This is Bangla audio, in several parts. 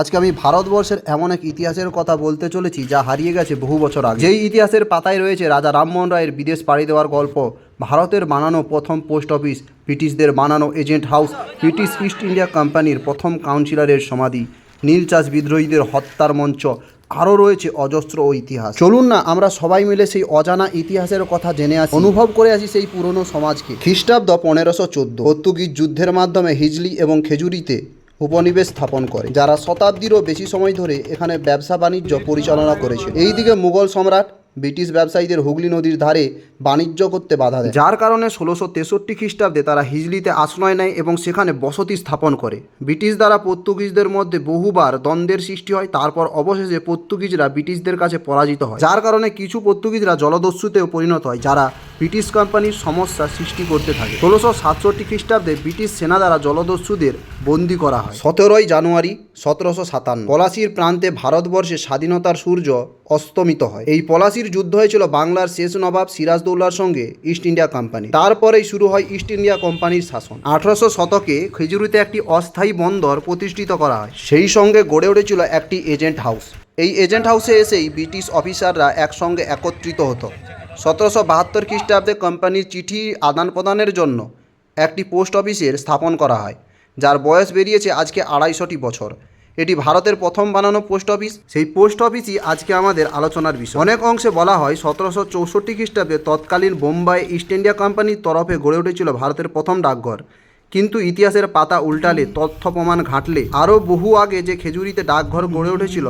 আজকে আমি ভারতবর্ষের এমন এক ইতিহাসের কথা বলতে চলেছি যা হারিয়ে গেছে বহু বছর আগে। যেই ইতিহাসের পাতায় রয়েছে রাজা রামমোহন রায়ের বিদেশ পাড়ি দেওয়ার গল্প, ভারতের বানানো প্রথম পোস্ট অফিস, ব্রিটিশদের বানানো agent house, British East India কোম্পানির প্রথম কাউন্সিলরের সমাধি, নীল চাষ বিদ্রোহীদের হত্যার মঞ্চ, আরও রয়েছে অজস্র ও ইতিহাস। চলুন না, আমরা সবাই মিলে সেই অজানা ইতিহাসের কথা জেনে আসি। অনুভব করে আসি সেই পুরনো সমাজকে। খ্রিস্টাব্দ পনেরোশো চোদ্দ, পর্তুগিজ যুদ্ধের মাধ্যমে হিজলি এবং খেজুরিতে উপনিবেশ স্থাপন করে, যারা শতাব্দীরও বেশি সময় ধরে এখানে ব্যবসা বাণিজ্য পরিচালনা করেছে। এইদিকে মুঘল সম্রাট ব্রিটিশ ব্যবসায়ীদের হুগলি নদীর ধারে বাণিজ্য করতে বাধা দেয়। যার কারণে ষোলোশো তেষট্টি খ্রিস্টাব্দে তারা হিজলিতে আশ্রয় নেয় এবং সেখানে বসতি স্থাপন করে। ব্রিটিশ দ্বারা পর্তুগিজদের মধ্যে বহুবার দ্বন্দ্বের সৃষ্টি হয় তারপর অবশেষে পর্তুগিজরা ব্রিটিশদের কাছে পরাজিত হয়। যার কারণে কিছু পর্তুগিজরা জলদস্যুতেও পরিণত হয় যারা ব্রিটিশ কোম্পানির সমস্যা সৃষ্টি করতে থাকে। ষোলোশো সাতষট্টি খ্রিস্টাব্দে ব্রিটিশ সেনা দ্বারা জলদস্যুদের বন্দী করা হয়। সতেরোই জানুয়ারি সতেরোশো সাতান্ন পলাশির প্রান্তে ভারতবর্ষে স্বাধীনতার সূর্য অস্তমিত হয়। এই পলাশির যুদ্ধ হয়েছিল বাংলার শেষ নবাব সিরাজদৌল্লার সঙ্গে ইস্ট ইন্ডিয়া কোম্পানি তারপরেই শুরু হয় ইস্ট ইন্ডিয়া কোম্পানির শাসন। আঠারোশো শতকে খেজুরিতে একটি অস্থায়ী বন্দর প্রতিষ্ঠিত করা হয়। সেই সঙ্গে গড়ে উঠেছিল একটি এজেন্ট হাউস এই এজেন্ট হাউসে এসেই ব্রিটিশ অফিসাররা একসঙ্গে একত্রিত হতো। সতেরোশো বাহাত্তর খ্রিস্টাব্দে কোম্পানির চিঠি আদান প্রদানের জন্য একটি পোস্ট অফিসের স্থাপন করা হয়, যার বয়স বেরিয়েছে আজকে আড়াইশোটি বছর। এটি ভারতের প্রথম বানানো পোস্ট অফিস। সেই পোস্ট অফিসই আজকে আমাদের আলোচনার বিষয়। অনেক অংশে বলা হয়, সতেরোশো চৌষট্টি খ্রিস্টাব্দে তৎকালীন বোম্বাই ইস্ট ইন্ডিয়া কোম্পানির তরফে গড়ে উঠেছিল ভারতের প্রথম ডাকঘর। কিন্তু ইতিহাসের পাতা উল্টালে, তথ্য প্রমাণ ঘাঁটলে, আরও বহু আগে যে খেজুরিতে ডাকঘর গড়ে উঠেছিল,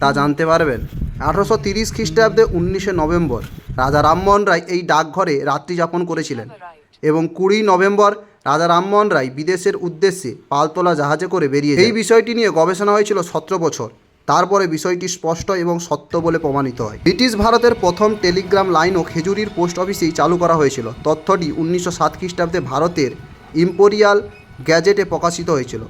তা জানতে পারবেন। আঠারোশো তিরিশ খ্রিস্টাব্দে উনিশে নভেম্বর, রাজা রামমোহন রায় এই ডাকঘরে রাত্রি যাপন করেছিলেন। এবং কুড়ি নভেম্বর রাজা রামমোহন রায় বিদেশের উদ্দেশ্যে পালতোলা জাহাজে করে বেরিয়ে এই বিষয়টি নিয়ে গবেষণা হয়েছিল সতেরো বছর। তারপরে বিষয়টি স্পষ্ট এবং সত্য বলে প্রমাণিত হয়। ব্রিটিশ ভারতের প্রথম টেলিগ্রাম লাইনও খেজুরির পোস্ট অফিসেই চালু করা হয়েছিল। তথ্যটি উনিশশো সাত খ্রিস্টাব্দে ভারতের ইম্পোরিয়াল গ্যাজেটে প্রকাশিত হয়েছিল।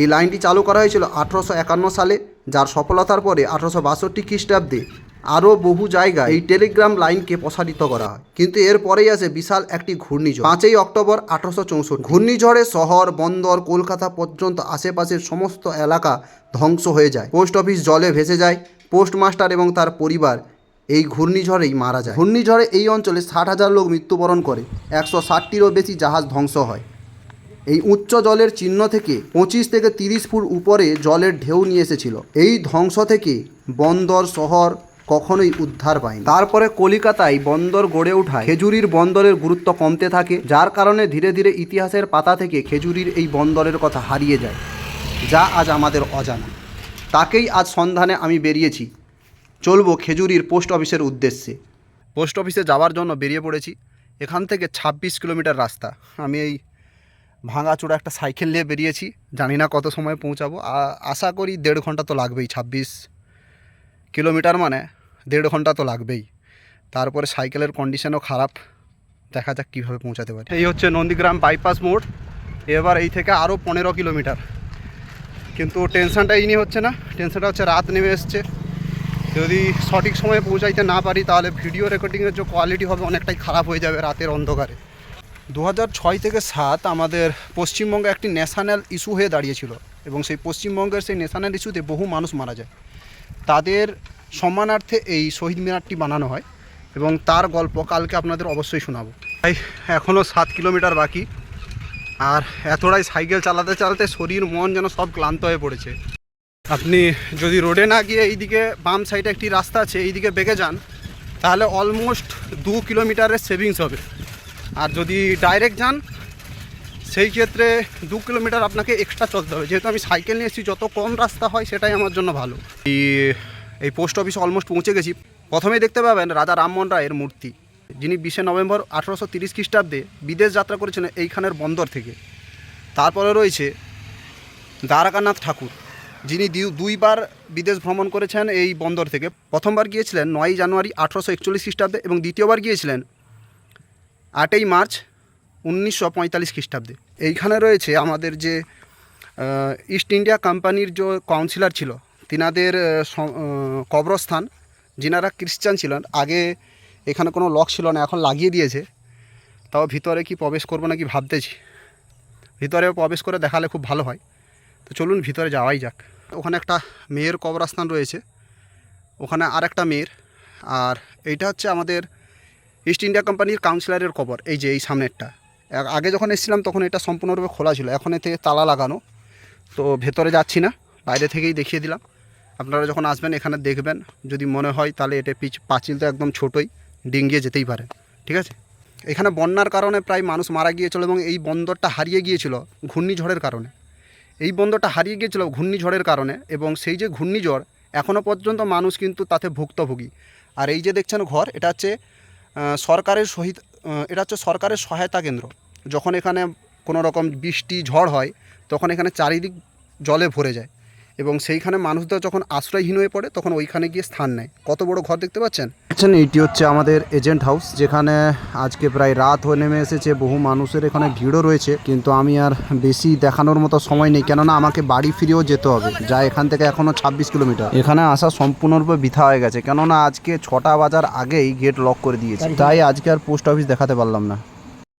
এই লাইনটি চালু করা হয়েছিল আঠারোশো একান্ন সালে, যার সফলতার পরে আঠারোশো বাষট্টি খ্রিস্টাব্দে আরও বহু জায়গায় এই টেলিগ্রাম লাইনকে প্রসারিত করা। হয় কিন্তু এরপরেই আসে বিশাল একটি ঘূর্ণিঝড়। পাঁচই অক্টোবর আঠারোশো চৌষট্টি। ঘূর্ণিঝড়ে শহর, বন্দর, কলকাতা পর্যন্ত আশেপাশের সমস্ত এলাকা ধ্বংস হয়ে যায়। পোস্ট অফিস জলে ভেসে যায়। পোস্টমাস্টার এবং তার পরিবার এই ঘূর্ণিঝড়েই মারা যায়। ঘূর্ণিঝড়ে এই অঞ্চলে ষাট হাজার লোক মৃত্যুবরণ করে। একশো ষাটটিরও বেশি জাহাজ ধ্বংস হয়। এই উচ্চ জলের চিহ্ন থেকে পঁচিশ থেকে তিরিশ ফুট উপরে জলের ঢেউ নিয়ে এসেছিল। এই ধ্বংস থেকে বন্দর, শহর কখনোই উদ্ধার পায়নি তারপরে কলিকাতায় বন্দর গড়ে ওঠায় খেজুরির বন্দরের গুরুত্ব কমতে থাকে, যার কারণে ধীরে ধীরে ইতিহাসের পাতা থেকে খেজুরির এই বন্দরের কথা হারিয়ে যায়, যা আজ আমাদের অজানা। তাকেই আজ সন্ধানে আমি বেরিয়েছি। চলবো খেজুরির পোস্ট অফিসের উদ্দেশ্যে। পোস্ট অফিসে যাওয়ার জন্য বেরিয়ে পড়েছি। এখান থেকে ছাব্বিশ কিলোমিটার রাস্তা। আমি এই ভাঙাচোরা একটা সাইকেল নিয়ে বেরিয়েছি। জানি না কত সময় পৌঁছাবো। আশা করি দেড় ঘণ্টা তো লাগবেই, ছাব্বিশ কিলোমিটার মানে দেড় ঘণ্টা তো লাগবেই। তারপরে সাইকেলের কন্ডিশনও খারাপ। দেখা যাক কীভাবে পৌঁছাতে পারি। এই হচ্ছে নন্দীগ্রাম বাইপাস মোড়। এবার এই থেকে আরও পনেরো কিলোমিটার। কিন্তু টেনশনটা এই নিয়ে হচ্ছে না। টেনশনটা হচ্ছে রাত নেমে এসছে। যদি সঠিক সময়ে পৌঁছাইতে না পারি, তাহলে ভিডিও রেকর্ডিংয়ের যে কোয়ালিটি হবে অনেকটাই খারাপ হয়ে যাবে রাতের অন্ধকারে। দু ছয় থেকে সাত আমাদের পশ্চিমবঙ্গে একটি ন্যাশনাল ইস্যু হয়ে দাঁড়িয়েছিল। এবং সেই পশ্চিমবঙ্গের সেই ন্যাশনাল ইস্যুতে বহু মানুষ মারা যায়। তাদের সম্মানার্থে এই শহীদ মিনারটি বানানো হয় এবং তার গল্প কালকে আপনাদের অবশ্যই শোনাবো। তাই এখনও সাত কিলোমিটার বাকি। আর এতটাই সাইকেল চালাতে চালাতে শরীর, মন যেন সব ক্লান্ত হয়ে পড়েছে। আপনি যদি রোডে না গিয়ে এইদিকে বাম সাইডে একটি রাস্তা আছে, এইদিকে বেগে যান, তাহলে অলমোস্ট দু কিলোমিটারের সেভিংস হবে। আর যদি ডাইরেক্ট যান সেই ক্ষেত্রে দু কিলোমিটার আপনাকে এক্সট্রা চলতে হবে। যেহেতু আমি সাইকেল নিয়ে এসেছি, যত কম রাস্তা হয়, সেটাই আমার জন্য ভালো। এই এই পোস্ট অফিসে অলমোস্ট পৌঁছে গেছি। প্রথমেই দেখতে পাবেন রাজা রামমোহন রায়ের মূর্তি। যিনি বিশে নভেম্বর আঠারোশো তিরিশ খ্রিস্টাব্দে বিদেশ যাত্রা করেছিলেন এইখানের বন্দর থেকে। তারপরে রয়েছে দ্বারকানাথ ঠাকুর। যিনি দুইবার বিদেশ ভ্রমণ করেছেন এই বন্দর থেকে। প্রথমবার গিয়েছিলেন নয়ই জানুয়ারি আঠারোশো একচল্লিশ খ্রিস্টাব্দে এবং দ্বিতীয়বার গিয়েছিলেন আটই মার্চ উনিশশো পঁয়তাল্লিশ খ্রিস্টাব্দে। এইখানে রয়েছে আমাদের যে ইস্ট ইন্ডিয়া কোম্পানির যে কাউন্সিলর ছিল, তিনাদের কবরস্থান, যিনারা খ্রিস্টান ছিলেন, আগে এখানে কোনো লক ছিল না, এখন লাগিয়ে দিয়েছে। তাও ভিতরে কি প্রবেশ করব নাকি ভাবতেছি। ভিতরে প্রবেশ করে দেখালে খুব ভালো হয়। তো চলুন ভিতরে যাওয়াই যাক। ওখানে একটা মেয়ের কবরস্থান রয়েছে। ওখানে আর একটা মেয়ের। আর এইটা হচ্ছে আমাদের ইস্ট ইন্ডিয়া কোম্পানির কাউন্সিলরের কবর, এই যে এই সামনেরটা। আগে যখন এসেছিলাম তখন এটা সম্পূর্ণরূপে খোলা ছিল। এখন এতে তালা লাগানো। তো ভেতরে যাচ্ছি না, বাইরে থেকেই দেখিয়ে দিলাম। আপনারা যখন আসবেন, এখানে দেখবেন। যদি মনে হয় তাহলে এটা পিচ পাঁচিল তো একদম ছোটোই, ডিঙ্গিয়ে যেতেই পারে। ঠিক আছে? এখানে বন্যার কারণে প্রায় মানুষ মারা গিয়েছিল এবং এই বন্দরটা হারিয়ে গিয়েছিল ঘূর্ণিঝড়ের কারণে। এই বন্দরটা হারিয়ে গিয়েছিল ঘূর্ণিঝড়ের কারণে এবং সেই যে ঘূর্ণিঝড় এখনও পর্যন্ত মানুষ কিন্তু তাতে ভুক্তভোগী। আর এই যে দেখছেন ঘর, এটা হচ্ছে সরকারের সহিত এটা হচ্ছে সরকারের সহায়তা কেন্দ্র। যখন এখানে কোনো রকম বৃষ্টি ঝড় হয় তখন এখানে চারিদিক জলে ভরে যায় এবং সেইখানে মানুষদের যখন আশ্রয়হীন হয়ে পড়ে তখন ওইখানে গিয়ে স্থান নেয়। কত বড় ঘর দেখতে পাচ্ছেন? দেখছেন এইটি হচ্ছে আমাদের এজেন্ট হাউস যেখানে আজকে প্রায় রাত হয়ে নেমে এসেছে। বহু মানুষের এখানে ভিড়ও রয়েছে কিন্তু আমি আর বেশি দেখানোর মতো সময় নেই কেননা আমাকে বাড়ি ফিরেও যেতে হবে যা এখান থেকে এখনও ছাব্বিশ কিলোমিটার। এখানে আসা সম্পূর্ণরূপে বৃথা হয়ে গেছে কেননা আজকে ছটা বাজার আগেই গেট লক করে দিয়েছে। তাই আজকে আর পোস্ট অফিস দেখাতে পারলাম না।